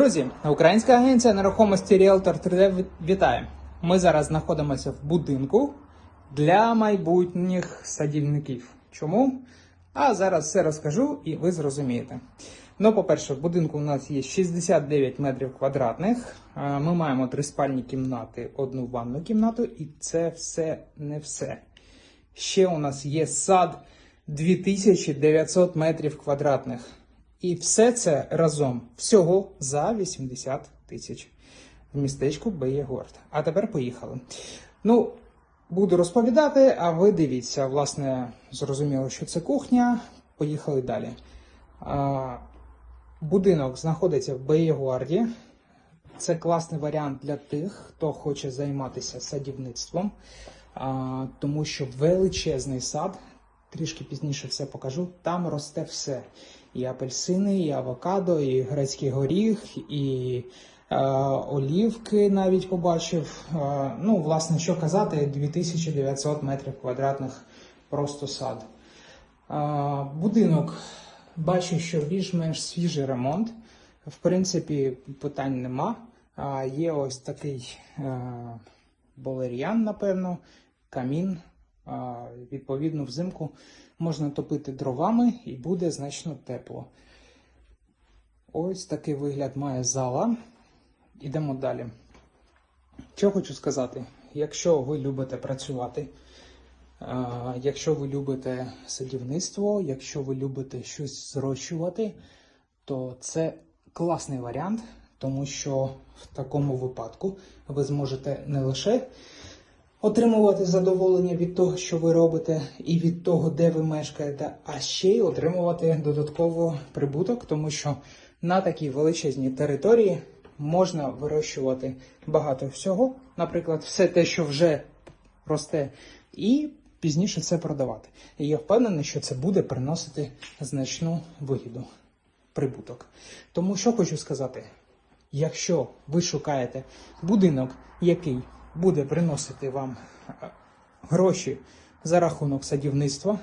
Друзі, українська агенція нерухомості Realtor 3D вітає. Ми зараз знаходимося в будинку для майбутніх садівників. Чому? А зараз все розкажу і ви зрозумієте. Ну, по-перше, в будинку у нас є 69 метрів квадратних. Ми маємо три спальні кімнати, одну ванну кімнату, і це все не все. Ще у нас є сад 2900 метрів квадратних. І все це разом всього за 80 тисяч в містечку Беєгорд. А тепер поїхали. Ну, буду розповідати, а ви дивіться. Власне, зрозуміло, що це кухня. Поїхали далі. А, будинок знаходиться в Беєгорді. Це класний варіант для тих, хто хоче займатися садівництвом, а, тому що величезний сад, трішки пізніше все покажу, там росте все. І апельсини, і авокадо, і грецький горіх, і е, олівки навіть побачив. Е, ну, власне, що казати, 2900 метрів квадратних просто сад. Е, будинок бачу, що більш-менш свіжий ремонт. В принципі, питань нема. А, є ось такий е, болер'ян, напевно, камін. Відповідно, взимку можна топити дровами і буде значно тепло. Ось такий вигляд має зала. Ідемо далі. Що хочу сказати, якщо ви любите працювати, якщо ви любите садівництво, якщо ви любите щось зрощувати, то це класний варіант, тому що в такому випадку ви зможете не лише отримувати задоволення від того, що ви робите, і від того, де ви мешкаєте, а ще й отримувати додатково прибуток, тому що на такій величезній території можна вирощувати багато всього, наприклад, все те, що вже росте, і пізніше це продавати. І я впевнений, що це буде приносити значну вигіду, прибуток. Тому що хочу сказати, якщо ви шукаєте будинок, який буде приносити вам е, гроші за рахунок садівництва,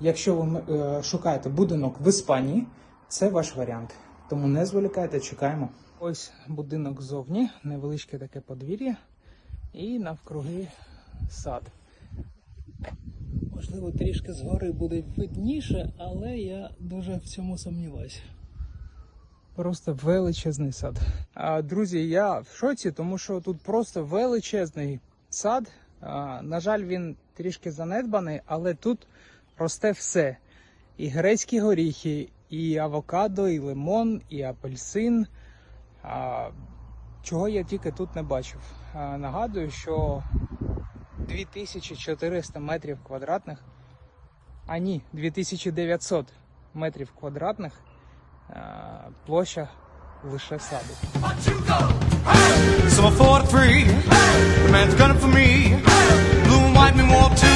якщо ви е, шукаєте будинок в Іспанії, це ваш варіант. Тому не зволікайте, чекаємо. Ось будинок ззовні, невеличке таке подвір'я, і навкруги сад. Можливо, трішки згори буде видніше, але я дуже в цьому сумніваюся. Просто величезний сад. А, друзі, я в шоці, тому що тут просто величезний сад. А, на жаль, він трішки занедбаний, але тут росте все. І грецькі горіхи, і авокадо, і лимон, і апельсин. А, чого я тільки тут не бачив. А, нагадую, що 2400 метрів квадратних, а ні, 2900 метрів квадратних площа лише саду. So I fought free. The man's gunning for me. Blue and white men walk to